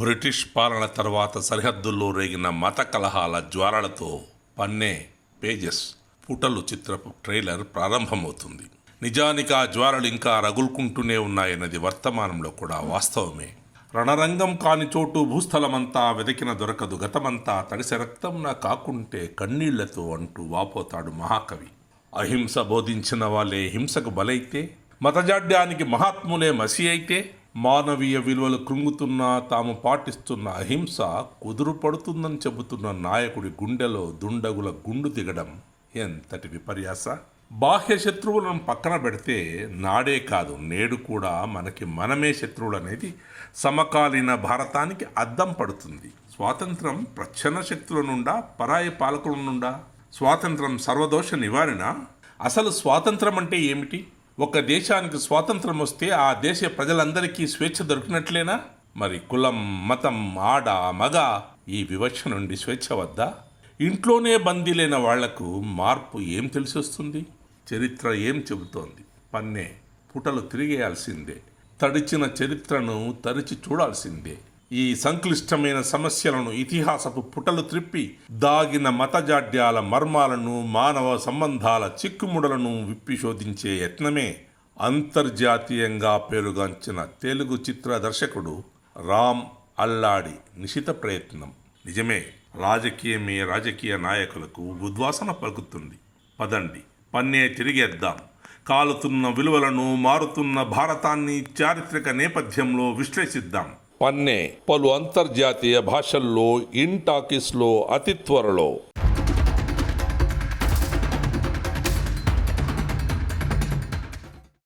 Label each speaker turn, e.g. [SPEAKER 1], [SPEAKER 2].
[SPEAKER 1] British పాలన తర్వాత సరిహద్దుల్లో రేగిన మత కలహాల జ్వాలలతో పన్నే పేజెస్ పుటలు చిత్రపు ట్రైలర్ ప్రారంభమవుతుంది. నిజానికి ఆ జ్వాలలు ఇంకా రగులుకుంటూనే ఉన్నాయన్నది వర్తమానంలో కూడా వాస్తవమే. రణరంగం కాని చోటు భూస్థలమంతా వెతికిన దొరకదు గతమంతా తడిసి రక్తం నా కాకుంటే కన్నీళ్ళతో అంటూ వాపోతాడు మహాకవి. అహింస బోధించిన వాళ్ళే హింసకు బలైతే మతజాడ్యానికి మహాత్ములే మసి అయితే మానవీయ విలువలు కృంగుతున్నా తాము పాటిస్తున్న అహింస కుదురు పడుతుందని చెబుతున్న నాయకుడి గుండెలో దుండగుల గుండు దిగడం ఎంతటి విపర్యాస? బాహ్య శత్రువులను పక్కన పెడితే నాడే కాదు నేడు కూడా మనకి మనమే శత్రువులు అనేది సమకాలీన భారతానికి అద్దం పడుతుంది. స్వాతంత్రం ప్రచ్ఛన్న శక్తుల నుండా పరాయి పాలకుల నుండా? స్వాతంత్రం సర్వదోష నివారణ? అసలు స్వాతంత్రం అంటే ఏమిటి? ఒక దేశానికి స్వాతంత్రం వస్తే ఆ దేశ ప్రజలందరికీ స్వేచ్ఛ దొరికినట్లేనా? మరి కులం మతం ఆడ మగ ఈ వివక్ష నుండి స్వేచ్ఛ వద్ద? ఇంట్లోనే బందీలైన వాళ్ళకు మార్పు ఏం తెలిసొస్తుంది చరిత్ర ఏం చెబుతోంది? పన్నే పుటలు తిరిగేయాల్సిందే. తడిచిన చరిత్రను తరిచి చూడాల్సిందే. ఈ సంక్లిష్టమైన సమస్యలను ఇతిహాసపు పుటలు త్రిప్పి దాగిన మతజాడ్యాల మర్మాలను మానవ సంబంధాల చిక్కుముడలను విప్పి శోధించే యత్నమే అంతర్జాతీయంగా పేరుగాంచిన తెలుగు చిత్ర దర్శకుడు రామ్ అల్లాడి నిశిత ప్రయత్నం. నిజమే రాజకీయమే రాజకీయ నాయకులకు ఉద్వాసన పలుకుతుంది. పదండి పన్నే తిరిగేద్దాం. కాలుతున్న విలువలను మారుతున్న భారతాన్ని చారిత్రక నేపథ్యంలో విశ్లేషిద్దాం. పన్నే పలు అంతర్జాతీయ భాషల్లో ఇన్ టాకీస్లో అతి త్వరలో.